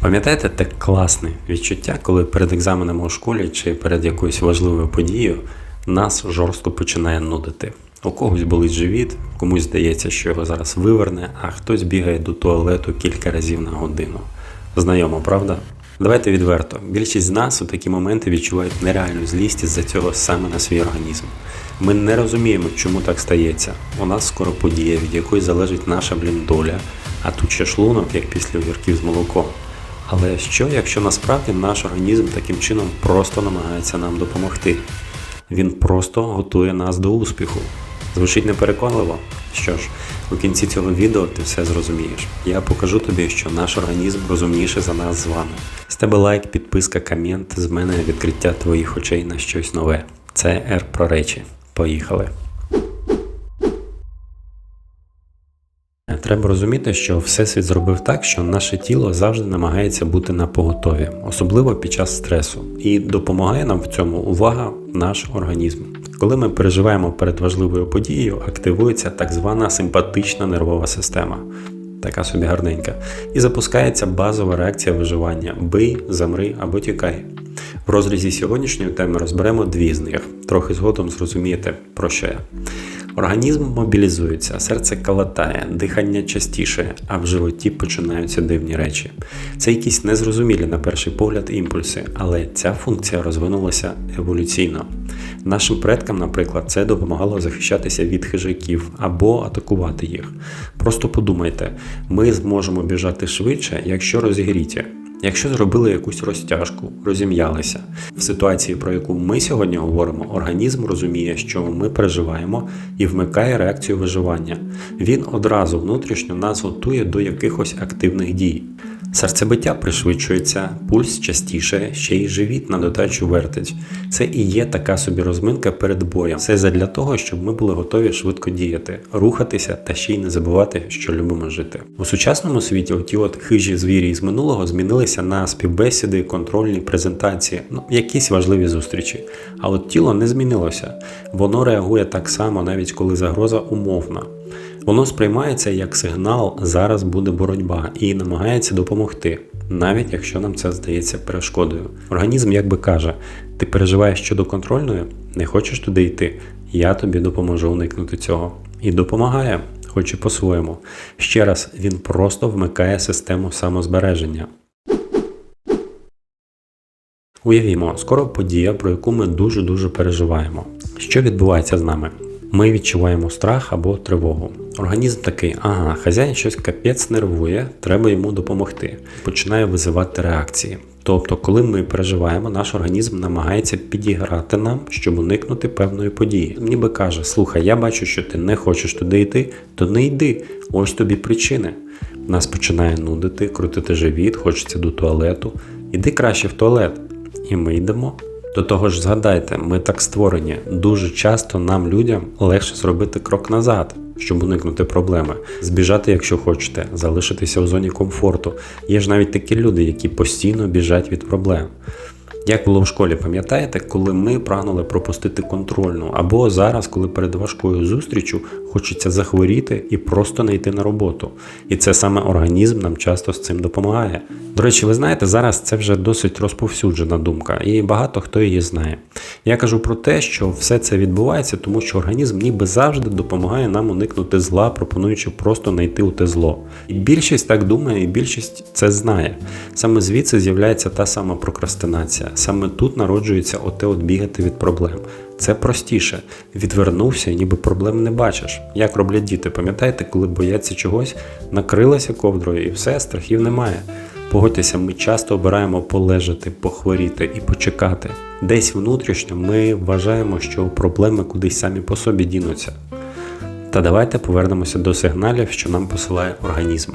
Пам'ятаєте те класне відчуття, коли перед екзаменом у школі чи перед якоюсь важливою подією нас жорстко починає нудити. У когось болить живіт, комусь здається, що його зараз виверне, а хтось бігає до туалету кілька разів на годину. Знайомо, правда? Давайте відверто. Більшість з нас у такі моменти відчувають нереальну злість із-за цього саме на свій організм. Ми не розуміємо, чому так стається. У нас скоро подія, від якої залежить наша блін доля, а тут ще шлунок, як після огірків з молоком. Але що, якщо насправді наш організм таким чином просто намагається нам допомогти? Він просто готує нас до успіху. Звучить непереконливо? Що ж, у кінці цього відео ти все зрозумієш. Я покажу тобі, що наш організм розумніший за нас з вами. З тебе лайк, підписка, комент, з мене відкриття твоїх очей на щось нове. Це Р про речі. Поїхали. Треба розуміти, що Всесвіт зробив так, що наше тіло завжди намагається бути на поготові, особливо під час стресу, і допомагає нам в цьому увага наш організм. Коли ми переживаємо перед важливою подією, активується так звана симпатична нервова система, така собі гарненька, і запускається базова реакція виживання: бий, замри або тікай. В розрізі сьогоднішньої теми розберемо дві з них. Трохи згодом зрозумієте, про що я. Організм мобілізується, серце калатає, дихання частіше, а в животі починаються дивні речі. Це якісь незрозумілі на перший погляд імпульси, але ця функція розвинулася еволюційно. Нашим предкам, наприклад, це допомагало захищатися від хижаків або атакувати їх. Просто подумайте, ми зможемо біжати швидше, якщо розігріті. Якщо зробили якусь розтяжку, розім'ялися. В ситуації, про яку ми сьогодні говоримо, організм розуміє, що ми переживаємо і вмикає реакцію виживання. Він одразу внутрішньо нас готує до якихось активних дій. Серцебиття пришвидшується, пульс частіше, ще й живіт на додачу вертить. Це і є така собі розминка перед боєм. Все задля того, щоб ми були готові швидко діяти, рухатися та ще й не забувати, що любимо жити. У сучасному світі оті от хижі звірі із минулого змінилися на співбесіди, контрольні презентації, ну якісь важливі зустрічі. А от тіло не змінилося. Воно реагує так само, навіть коли загроза умовна. Воно сприймається як сигнал, зараз буде боротьба і намагається допомогти, навіть якщо нам це здається перешкодою. Організм якби каже: ти переживаєш щодо контрольної, не хочеш туди йти, я тобі допоможу уникнути цього. І допомагає, хоч і по-своєму. Ще раз, він просто вмикає систему самозбереження. Уявімо, скоро подія, про яку ми дуже-дуже переживаємо. Що відбувається з нами? Ми відчуваємо страх або тривогу. Організм такий, ага, хазяїн щось капець нервує, треба йому допомогти. Починає визивати реакції. Тобто, коли ми переживаємо, наш організм намагається підіграти нам, щоб уникнути певної події. Ніби каже: слухай, я бачу, що ти не хочеш туди йти, то не йди. Ось тобі причини. Нас починає нудити, крутити живіт, хочеться до туалету. Іди краще в туалет. І ми йдемо. До того ж, згадайте, ми так створені. Дуже часто нам, людям, легше зробити крок назад, щоб уникнути проблеми, збіжати, якщо хочете, залишитися у зоні комфорту. Є ж навіть такі люди, які постійно біжать від проблем. Як було в школі, пам'ятаєте, коли ми прагнули пропустити контрольну, або зараз, коли перед важкою зустрічю хочеться захворіти і просто не йти на роботу. І це саме організм нам часто з цим допомагає. До речі, ви знаєте, зараз це вже досить розповсюджена думка, і багато хто її знає. Я кажу про те, що все це відбувається, тому що організм ніби завжди допомагає нам уникнути зла, пропонуючи просто знайти у те зло. І більшість так думає, і більшість це знає. Саме звідси з'являється та сама прокрастинація. Саме тут народжується оте от бігати від проблем. Це простіше. Відвернувся, ніби проблем не бачиш. Як роблять діти, пам'ятаєте, коли бояться чогось, накрилася ковдрою і все, страхів немає. Погодьтеся, ми часто обираємо полежати, похворіти і почекати. Десь внутрішньо ми вважаємо, що проблеми кудись самі по собі дінуться. Та давайте повернемося до сигналів, що нам посилає організм.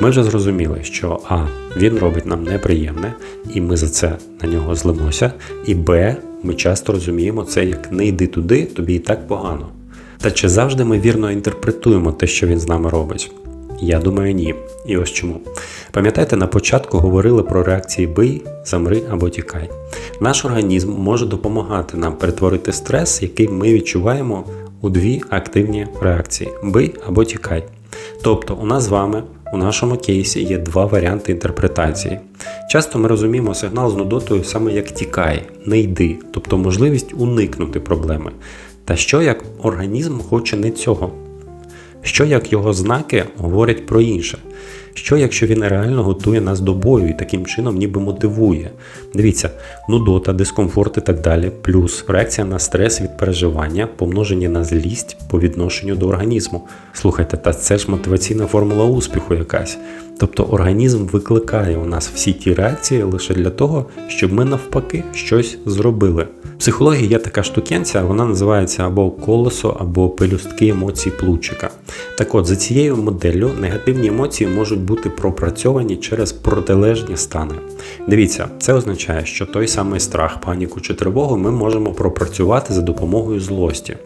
Ми вже зрозуміли, що А. Він робить нам неприємне, і ми за це на нього злимося. І Б. Ми часто розуміємо це як не йди туди, тобі і так погано. Та чи завжди ми вірно інтерпретуємо те, що він з нами робить? Я думаю, ні. І ось чому. Пам'ятаєте, на початку говорили про реакції бий, замри або тікай. Наш організм може допомагати нам перетворити стрес, який ми відчуваємо у дві активні реакції: бий або тікай. Тобто, у нас з вами у нашому кейсі є два варіанти інтерпретації. Часто ми розуміємо сигнал з нудотою саме як тікай, не йди, тобто можливість уникнути проблеми. Та що як організм хоче не цього? Що як його знаки говорять про інше? Що якщо він реально готує нас до бою і таким чином ніби мотивує? Дивіться, нудота, дискомфорт і так далі, плюс реакція на стрес від переживання, помножені на злість по відношенню до організму. Слухайте, та це ж мотиваційна формула успіху якась. Тобто організм викликає у нас всі ті реакції лише для того, щоб ми навпаки щось зробили. Психології є така штукенця, вона називається або колесо, або пелюстки емоцій плучика. Так от, за цією моделлю негативні емоції можуть бути пропрацьовані через протилежні стани. Дивіться, це означає, що той самий страх, паніку чи тривогу ми можемо пропрацювати за допомогою злості.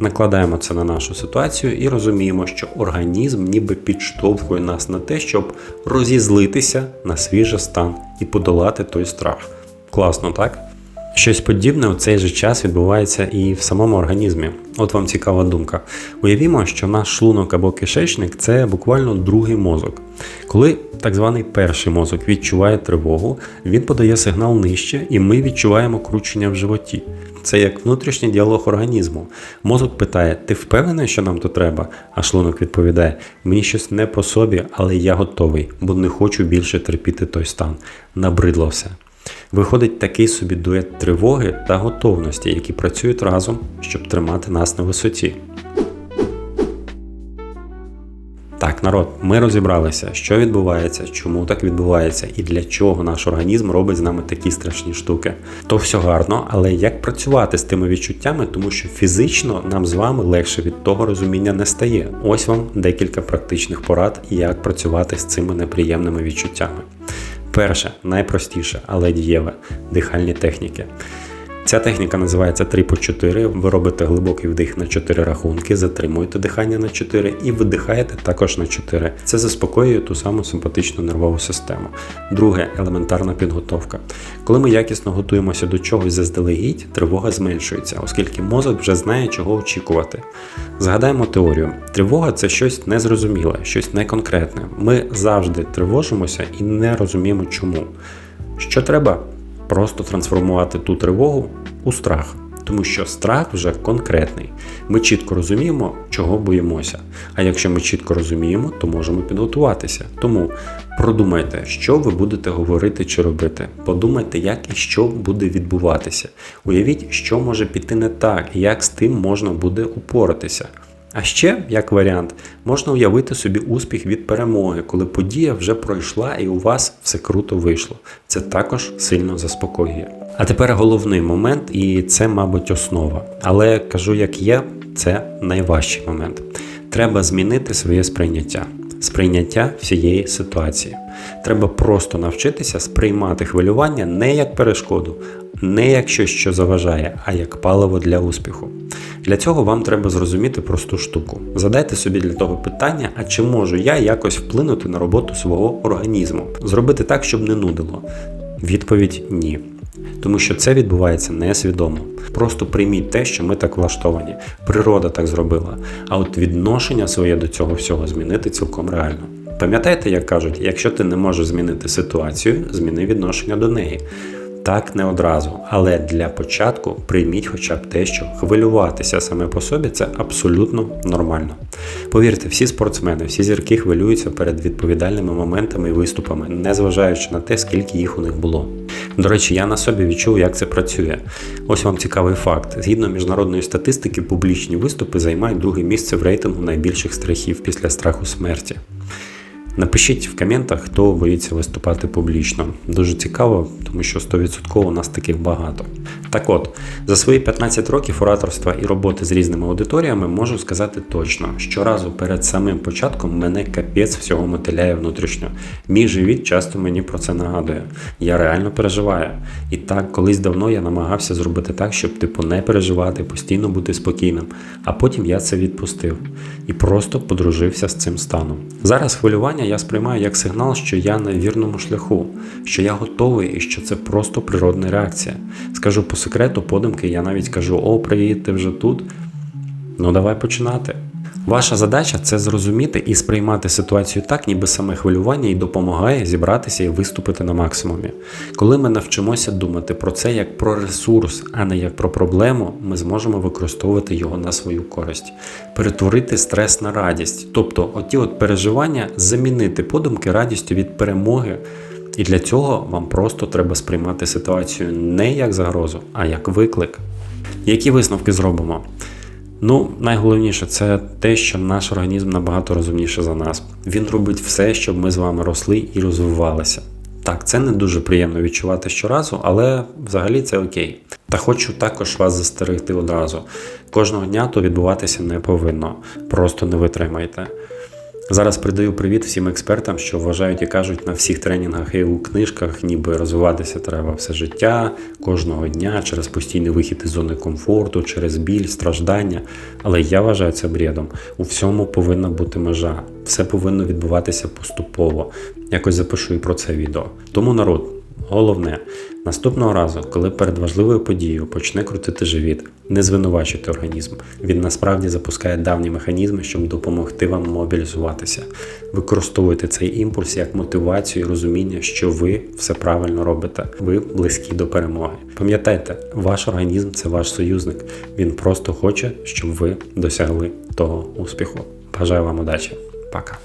Накладаємо це на нашу ситуацію і розуміємо, що організм ніби підштовхує нас на те, щоб розізлитися на свіжий стан і подолати той страх. Класно, так? Щось подібне у цей же час відбувається і в самому організмі. От вам цікава думка. Уявімо, що наш шлунок або кишечник це буквально другий мозок. Коли так званий перший мозок відчуває тривогу, він подає сигнал нижче, і ми відчуваємо кручення в животі. Це як внутрішній діалог організму. Мозок питає: Ти впевнений, що нам то треба? А шлунок відповідає: Мені щось не по собі, але я готовий, бо не хочу більше терпіти той стан. Набридло все. Виходить такий собі дует тривоги та готовності, які працюють разом, щоб тримати нас на висоті. Так, народ, ми розібралися, що відбувається, чому так відбувається і для чого наш організм робить з нами такі страшні штуки. То все гарно, але як працювати з тими відчуттями, тому що фізично нам з вами легше від того розуміння не стає. Ось вам декілька практичних порад, як працювати з цими неприємними відчуттями. Перше, найпростіше, але дієве дихальні техніки. Ця техніка називається 3 по 4. Ви робите глибокий вдих на 4 рахунки, затримуєте дихання на 4 і видихаєте також на 4. Це заспокоює ту саму симпатичну нервову систему. Друге елементарна підготовка. Коли ми якісно готуємося до чогось заздалегідь, тривога зменшується, оскільки мозок вже знає, чого очікувати. Згадаємо теорію: тривога це щось незрозуміле, щось неконкретне. Ми завжди тривожимося і не розуміємо чому. Що треба? Просто трансформувати ту тривогу у страх, тому що страх вже конкретний. Ми чітко розуміємо, чого боїмося. А якщо ми чітко розуміємо, то можемо підготуватися. Тому продумайте, що ви будете говорити чи робити. Подумайте, як і що буде відбуватися. Уявіть, що може піти не так, як з тим можна буде упоратися. А ще, як варіант, можна уявити собі успіх від перемоги, коли подія вже пройшла і у вас все круто вийшло. Це також сильно заспокоює. А тепер головний момент, і це, мабуть, основа. Але кажу, як є, це найважчий момент. Треба змінити своє сприйняття, сприйняття всієї ситуації. Треба просто навчитися сприймати хвилювання не як перешкоду, не як щось, що заважає, а як паливо для успіху. Для цього вам треба зрозуміти просту штуку. Задайте собі для того питання, а чи можу я якось вплинути на роботу свого організму, зробити так, щоб не нудило. Відповідь ні. Тому що це відбувається несвідомо. Просто прийміть те, що ми так влаштовані. Природа так зробила. А от відношення своє до цього всього змінити цілком реально. Пам'ятаєте, як кажуть, якщо ти не можеш змінити ситуацію, зміни відношення до неї. Так не одразу, але для початку прийміть хоча б те, що хвилюватися саме по собі це абсолютно нормально. Повірте, всі спортсмени, всі зірки хвилюються перед відповідальними моментами і виступами, незважаючи на те, скільки їх у них було. До речі, я на собі відчув, як це працює. Ось вам цікавий факт: згідно міжнародної статистики, публічні виступи займають друге місце в рейтингу найбільших страхів після страху смерті. Напишіть в коментах, хто боїться виступати публічно. Дуже цікаво, тому що 100% у нас таких багато. Так от, за свої 15 років ораторства і роботи з різними аудиторіями можу сказати точно, щоразу перед самим початком мене капець всього мотиляє внутрішньо. Мій живіт часто мені про це нагадує. Я реально переживаю. І так, колись давно я намагався зробити так, щоб типу не переживати, постійно бути спокійним. А потім я це відпустив і просто подружився з цим станом. Зараз хвилювання я сприймаю як сигнал, що я на вірному шляху, що я готовий і що це просто природна реакція. Скажу по секрету, подумки, я навіть кажу: О, привіт, ти вже тут. Ну давай починати. Ваша задача це зрозуміти і сприймати ситуацію так, ніби саме хвилювання і допомагає зібратися і виступити на максимумі. Коли ми навчимося думати про це як про ресурс, а не як про проблему, ми зможемо використовувати його на свою користь, перетворити стрес на радість, тобто оті от переживання замінити подумки радістю від перемоги. І для цього вам просто треба сприймати ситуацію не як загрозу, а як виклик. Які висновки зробимо? Ну, найголовніше це те, що наш організм набагато розумніше за нас. Він робить все, щоб ми з вами росли і розвивалися. Так, це не дуже приємно відчувати щоразу, але взагалі це окей. Та хочу також вас застерегти одразу. Кожного дня то відбуватися не повинно. Просто не витримайте. Зараз передаю привіт всім експертам, що вважають і кажуть на всіх тренінгах і у книжках, ніби розвиватися треба все життя, кожного дня, через постійний вихід із зони комфорту, через біль, страждання. Але я вважаю це бредом. У всьому повинна бути межа. Все повинно відбуватися поступово. Якось запишу і про це відео. Тому народ. Головне, наступного разу, коли перед важливою подією почне крутити живіт, не звинувачуйте організм. Він насправді запускає давні механізми, щоб допомогти вам мобілізуватися. Використовуйте цей імпульс як мотивацію і розуміння, що ви все правильно робите. Ви близькі до перемоги. Пам'ятайте, ваш організм це ваш союзник. Він просто хоче, щоб ви досягли того успіху. Бажаю вам удачі. Пока.